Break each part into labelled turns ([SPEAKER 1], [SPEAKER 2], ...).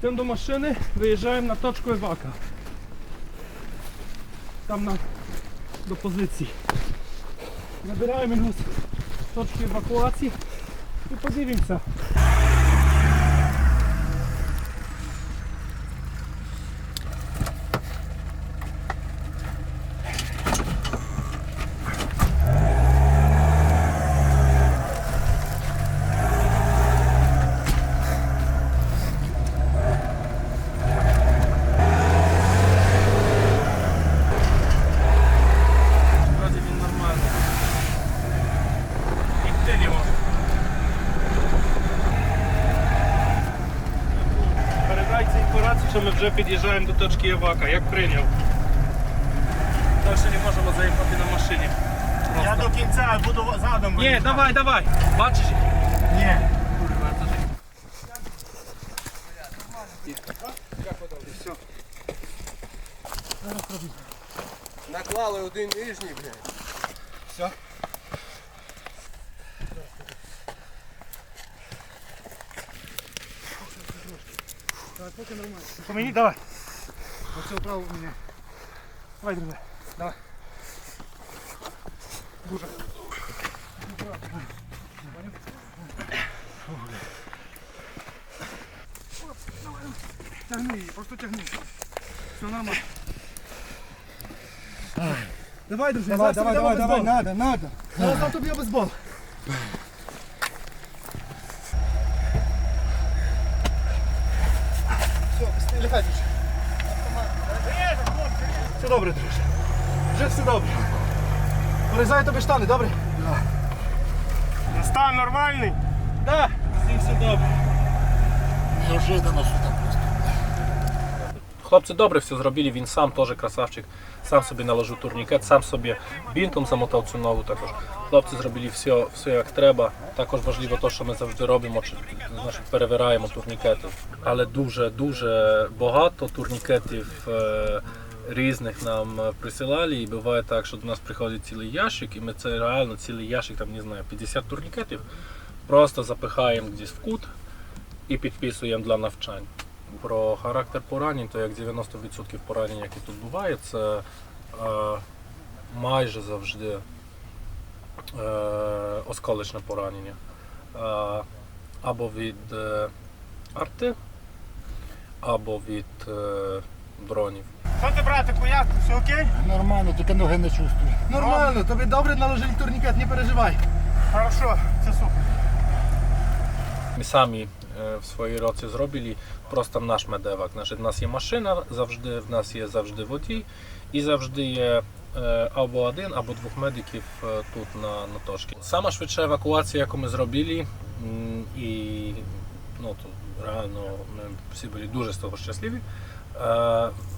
[SPEAKER 1] Йдемо до машини, виїжджаємо на точку Евака. Там на, до позиції. Набираємо його з точки евакуації і подивимося. Вроді він нормальний. Йти не може. Інформацію, що ми вже під'їжджаємо до точки Євака. Як прийняв? Далі не можемо заїхати на машині.
[SPEAKER 2] Я до кінця буду задом.
[SPEAKER 1] Ні, давай, давай. Бачиш?
[SPEAKER 2] Ні.
[SPEAKER 3] Наклали один нижній, блядь.
[SPEAKER 2] Все.
[SPEAKER 1] По мені давай.
[SPEAKER 2] Оце вправо у мене.
[SPEAKER 1] Давай, друже. Давай. Дуже.
[SPEAKER 2] Тягни її, просто тягни. Все нормально.
[SPEAKER 1] Давай, друже.
[SPEAKER 2] Давай, давай, давай, давай, надо, надо.
[SPEAKER 1] Дам тобі бейсбол.
[SPEAKER 2] Все, лягай.
[SPEAKER 1] Все добре, друже. Вже все добре. Порізаю тобі штани, добре?
[SPEAKER 2] Стан нормальний?
[SPEAKER 1] Да, Всі все добре.
[SPEAKER 2] Неожиданно що там просто.
[SPEAKER 4] Хлопці добре все зробили, він сам теж красавчик, сам собі наложив турнікет, сам собі бінтом замотав цю ногу також. Хлопці зробили все, все як треба. Також важливо те, що ми завжди робимо, чи, значить, перевираємо турнікети. Але дуже дуже багато турнікетів е, різних нам присилали. І буває так, що до нас приходить цілий ящик, і ми це реально цілий ящик, там не знаю, 50 турнікетів, просто запихаємо десь в кут і підписуємо для навчань. Про характер поранень, то як 90% поранень, які тут буває, це е, майже завжди е, осколочне поранення. Е, або від е, арти, або від е, дронів.
[SPEAKER 2] Що ти, братику, як? Все окей?
[SPEAKER 3] Нормально, тільки ноги не чувствую.
[SPEAKER 1] Нормально, тобі добре наложили турнікет, не переживай.
[SPEAKER 2] Хорошо, це супер.
[SPEAKER 4] Ми самі е, в своїй році зробили просто наш медевак. Значить, в нас є машина, завжди, в нас є завжди водій і завжди є е, або один, або двох медиків е, тут на, на точці. Сама швидша евакуація, яку ми зробили, і ну, то реально ми всі були дуже з того щасливі.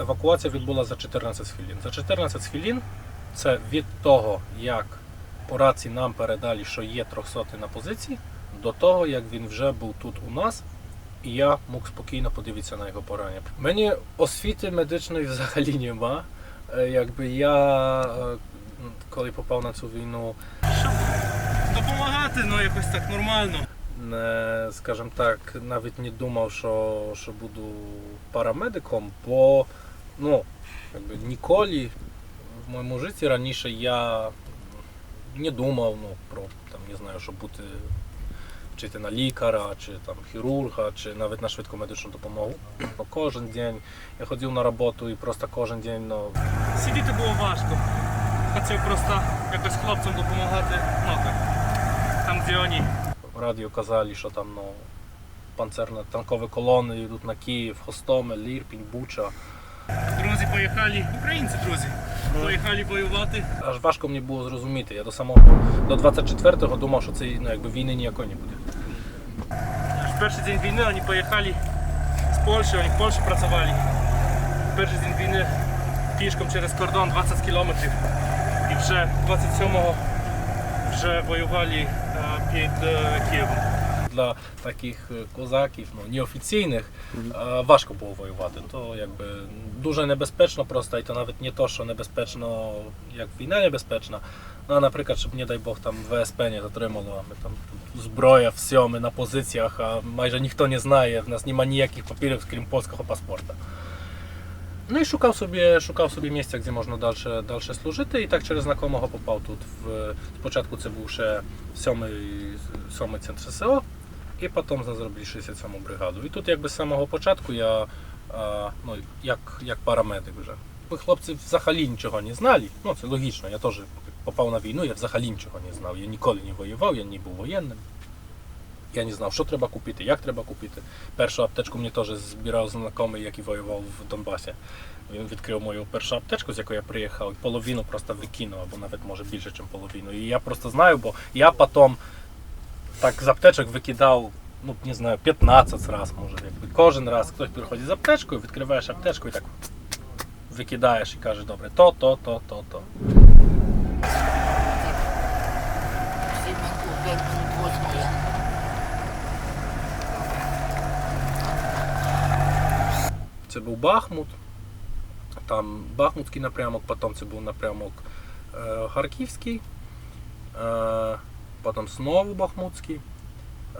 [SPEAKER 4] Евакуація відбулася за 14 хвилин. За 14 хвилин це від того, як по рації нам передали, що є 300 на позиції, до того, як він вже був тут у нас, і я мог спокійно подивитися на його поранення. Мені освіти медичної взагалі нема. Е, Якби я е, коли попав на цю війну,
[SPEAKER 1] Допомагати, ну якось так нормально.
[SPEAKER 4] не, скажімо так, навіть не думав, що, що буду парамедиком, бо ну, якби ніколи в моєму житті раніше я не думав ну, про там, не знаю, щоб бути вчити на лікаря, чи там хірурга, чи навіть на швидку медичну допомогу. Кожен день я ходив на роботу і просто кожен день ну,
[SPEAKER 1] Сидіти було важко. Хотів просто якось хлопцям допомагати. Ну. Там, де вони.
[SPEAKER 4] радіо казали, що там ну, панцерно танкові колони йдуть на Київ, Хостомель, Ірпінь, Буча.
[SPEAKER 1] Друзі поїхали, українці друзі, поїхали воювати.
[SPEAKER 4] Аж важко мені було зрозуміти. Я до самого до 24-го думав, що це ну, якби війни ніякої не буде.
[SPEAKER 1] В перший день війни вони поїхали з Польщі, вони в Польщі працювали. В перший день війни пішком через кордон 20 кілометрів. І вже 27-го вже воювали е, під е, Києвом.
[SPEAKER 4] Для таких е, козаків, ну неофіційних, е, важко було воювати. То якби дуже небезпечно просто, і то навіть не то, що небезпечно, як війна небезпечна. Ну, наприклад, щоб, не дай Бог, там ВСП не затримало, ми там зброя, все, ми на позиціях, а майже ніхто не знає, в нас немає ніяких папірів, крім польського паспорта. Ну і шукав собі, шукав собі місця, де можна далі, далі служити. І так через знакомого попав тут. В, спочатку це був ще сьомий, сьомий центр ССО, і потім зробили 67-му бригаду. І тут якби з самого початку я ну, як, як парамедик вже. Хлопці взагалі нічого не знали. Ну це логічно, я теж попав на війну, я взагалі нічого не знав. Я ніколи не воював, я не був воєнним. Я не знав, що треба купити, як треба купити. Першу аптечку мені теж збирав знайомий, який воював в Донбасі. Він відкрив мою першу аптечку, з якої я приїхав, і половину просто викинув, або навіть може більше, ніж половину. І я просто знаю, бо я потім так з аптечок викидав, ну не знаю, 15 разів, може. Якби. Кожен раз хтось приходить з аптечкою, відкриваєш аптечку і так викидаєш і кажеш, добре, то, то, то, то, то.
[SPEAKER 3] Всі минут, 5 минут восьмої.
[SPEAKER 4] Це був Бахмут, там Бахмутський напрямок, потім це був напрямок е, Харківський, е, потім знову Бахмутський.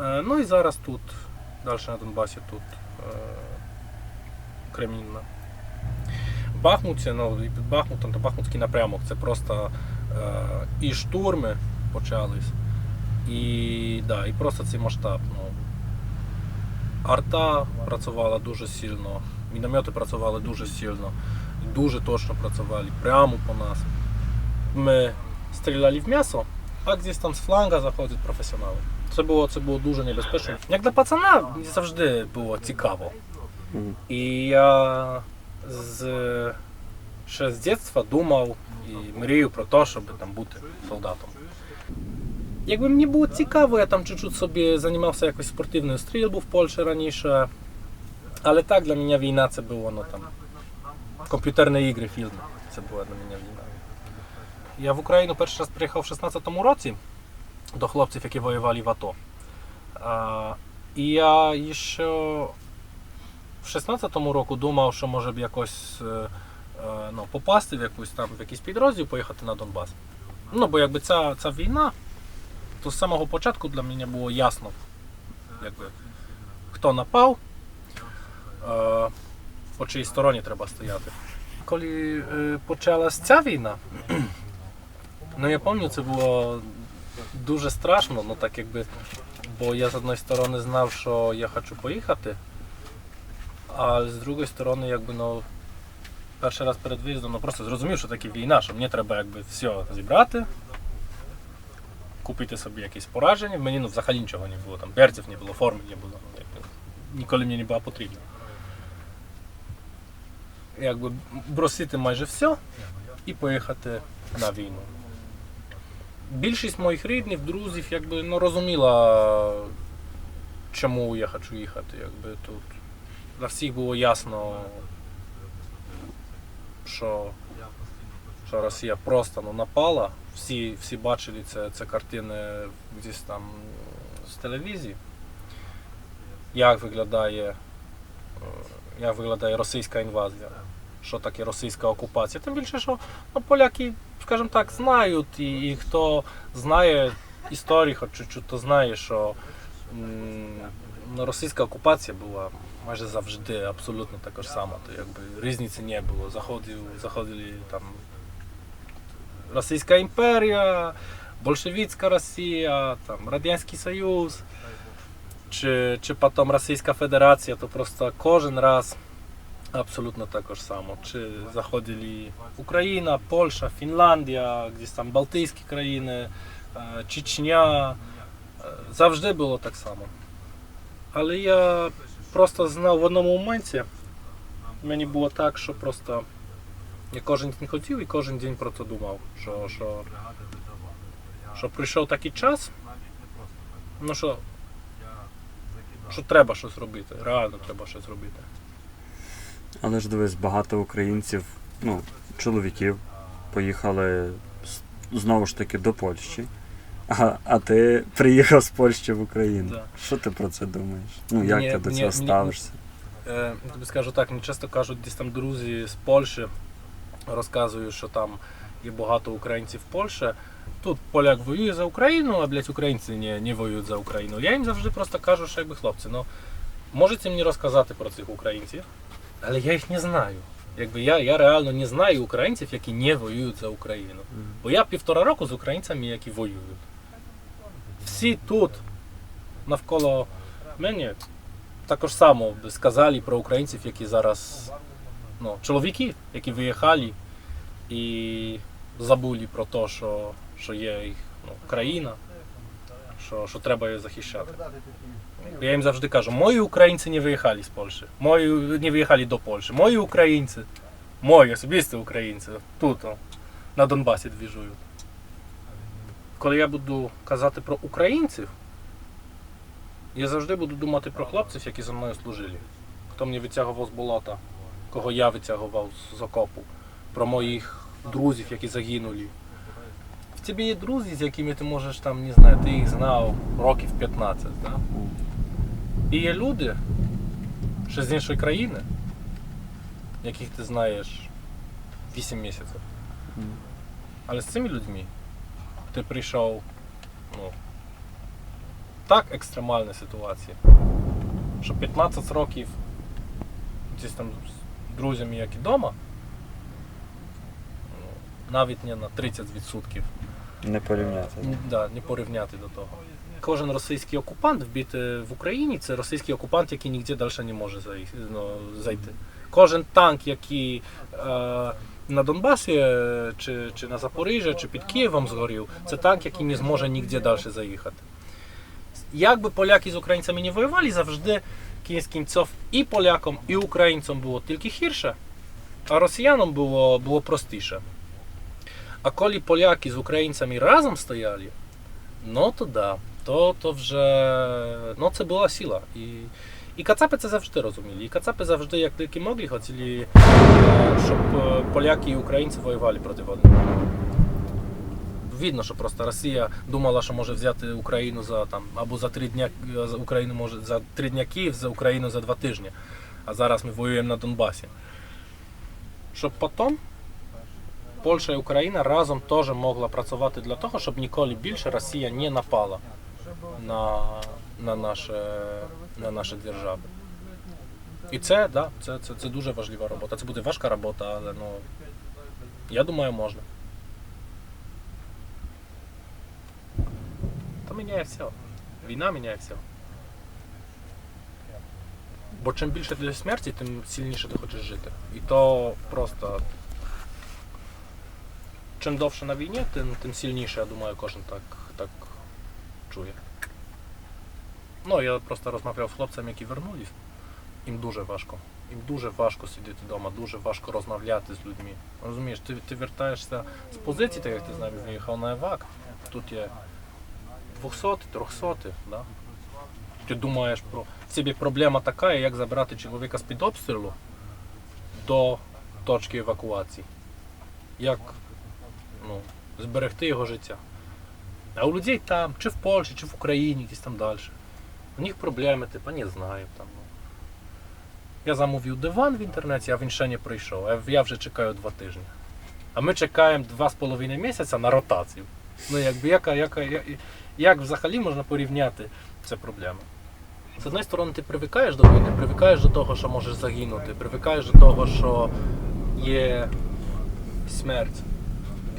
[SPEAKER 4] Е, ну і зараз тут, далі на Донбасі, тут е, Кремінна. В Бахмуті, ну, під Бахмутом, то Бахмутський напрямок це просто е, і штурми почались, і, да, і просто цей масштаб. Ну, Арта працювала дуже сильно, міномети працювали дуже сильно, дуже точно працювали прямо по нас. Ми стріляли в м'ясо, десь там з фланга заходять професіонали. Це було, це було дуже небезпечно. Як для пацана мені завжди було цікаво. І я з, ще з дитинства думав і мрію про те, щоб там бути солдатом. Якби мені було цікаво, я там чуть-чуть собі займався якось спортивною стрільбою в Польщі раніше. Але так для мене війна це було ну, там, комп'ютерні ігри, фільми. Це була для мене війна. Я в Україну перший раз приїхав в 16-му році до хлопців, які воювали в АТО. А, і я ще в 16-му року думав, що може б якось е, е, ну, попасти в, якусь, там, в якийсь підрозділ, поїхати на Донбас. Ну, бо якби ця, ця війна, то з самого початку для мене було ясно, якби, хто напав, е, по чиїй стороні треба стояти. Коли почалась ця війна, ну я пам'ятаю, це було дуже страшно, ну так якби, бо я з одної сторони знав, що я хочу поїхати, а з другої сторони, якби, ну, перший раз перед виїздом, ну просто зрозумів, що таке війна, що мені треба якби все зібрати, купити собі якесь пораження. Мені ну, взагалі нічого не було, там берців не було, форми не було. ну, якби, Ніколи мені не було потрібно. Якби бросити майже все і поїхати на війну. Більшість моїх рідних, друзів, якби ну, розуміла, чому я хочу їхати. Якби тут для всіх було ясно, що, що Росія просто ну, напала. Всі, всі бачили це, це картини десь там з телевізії. Як виглядає, е, як виглядає російська інвазія, що таке російська окупація. Тим більше, що ну, поляки, скажімо так, знають, і, і хто знає історію, хоч чуть-чуть, то знає, що м, ну, російська окупація була майже завжди абсолютно така ж сама. То якби різниці не було. Заходив, заходили там Російська імперія, Большевицька Росія, там, Радянський Союз, чи, чи потім Російська Федерація, то просто кожен раз абсолютно також само. Чи заходили Україна, Польща, Фінляндія, десь там Балтійські країни, е, Чечня. Е, Завжди було так само. Але я просто знав в одному моменті, мені було так, що просто я кожен день хотів і кожен день про це думав, що, що, що прийшов такий час, ну що, що треба щось робити, реально треба щось робити.
[SPEAKER 5] Але ж дивись, багато українців, ну, чоловіків, поїхали знову ж таки до Польщі. А, а ти приїхав з Польщі в Україну.
[SPEAKER 4] Да.
[SPEAKER 5] Що ти про це думаєш? Ну як
[SPEAKER 4] Мені-
[SPEAKER 5] ти до цього
[SPEAKER 4] мені-
[SPEAKER 5] ставишся?
[SPEAKER 4] Е, тобі скажу так, мені часто кажуть, десь там друзі з Польщі розказують, що там є багато українців в Польщі. Тут поляк воює за Україну, а блядь, українці не, не воюють за Україну. Я їм завжди просто кажу, що якби хлопці, ну можете мені розказати про цих українців, але я їх не знаю. Якби я, я реально не знаю українців, які не воюють за Україну. Бо я півтора року з українцями, які воюють. Всі тут навколо мене також само сказали про українців, які зараз ну, чоловіки, які виїхали і забули про те, що, що є їх ну, країна, що, що треба її захищати. Я їм завжди кажу, мої українці не виїхали з Польщі, мої не виїхали до Польщі, мої українці, мої особисті українці тут на Донбасі двіжують. Коли я буду казати про українців, я завжди буду думати про хлопців, які за мною служили. Хто мені витягував з болота, кого я витягував з окопу, про моїх друзів, які загинули. Тебе є друзі, з якими ти можеш там, не знаю, ти їх знав років 15. Да? І є люди, ще з іншої країни, яких ти знаєш 8 місяців. Але з цими людьми ти прийшов ну, так екстремальна ситуація, що 15 років десь там з друзями, як і вдома, ну, навіть не на 30%.
[SPEAKER 5] Не порівняти.
[SPEAKER 4] Ні, Да, не порівняти до того. Кожен російський окупант вбити в Україні це російський окупант, який ніде далі не може ну, зайти. Кожен танк, який е, на Донбасі е, чи, чи на Запоріжжі, чи під Києвом згорів, це танк, який не зможе ніде далі заїхати. Як би поляки з українцями не воювали, завжди кінець кінців і полякам, і українцям було тільки гірше, а росіянам було, було простіше. А коли поляки з українцями разом стояли, ну то да, то, то вже ну, це була сила. І, і кацапи це завжди розуміли. І кацапи завжди, як тільки могли, хотіли, е, щоб е, поляки і українці воювали проти один. Видно, що просто Росія думала, що може взяти Україну за там або за три дня е, Україну може за три дня Київ, за Україну за два тижні. А зараз ми воюємо на Донбасі. Щоб потім Польща і Україна разом теж могла працювати для того, щоб ніколи більше Росія не напала на, на, наше, на наші держави. І це, да, це, це, це дуже важлива робота. Це буде важка робота, але ну, я думаю, можна. Та міняє все. Війна міняє все. Бо чим більше для смерті, тим сильніше ти хочеш жити. І то просто чим довше на війні, тим, тим сильніше, я думаю, кожен так, так чує. Ну, я просто розмовляв з хлопцями, які вернулись. Їм дуже важко. Їм дуже важко сидіти вдома, дуже важко розмовляти з людьми. Розумієш, ти, ти вертаєшся з позиції, так як ти з нами виїхав на ЕВАК, тут є 200, 300, да? Ти думаєш про. В тебе проблема така, як забрати чоловіка з-під обстрілу до точки евакуації. Як зберегти його життя. А у людей там, чи в Польщі, чи в Україні, якісь там далі. У них проблеми, типу, не знаю. Там, ну. Я замовив диван в інтернеті, а він ще не прийшов. Я вже чекаю два тижні. А ми чекаємо два з половиною місяця на ротацію. Ну, якби, яка, яка, як, як взагалі можна порівняти це проблеми? З однієї сторони, ти привикаєш до війни, привикаєш до того, що можеш загинути, привикаєш до того, що є смерть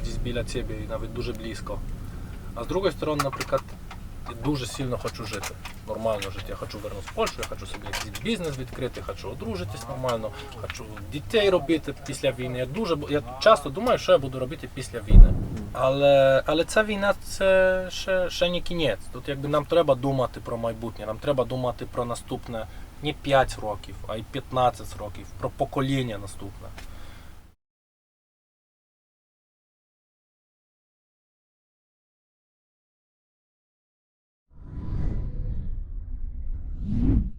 [SPEAKER 4] десь біля тебе і навіть дуже близько. А з другої сторони, наприклад, я дуже сильно хочу жити. Нормально жити. Я хочу вернутися в Польщу, я хочу собі якийсь бізнес відкрити, хочу одружитись нормально, хочу дітей робити після війни. Я дуже я часто думаю, що я буду робити після війни. Але, але ця війна це ще, ще не кінець. Тут якби нам треба думати про майбутнє, нам треба думати про наступне не 5 років, а й 15 років, про покоління наступне. you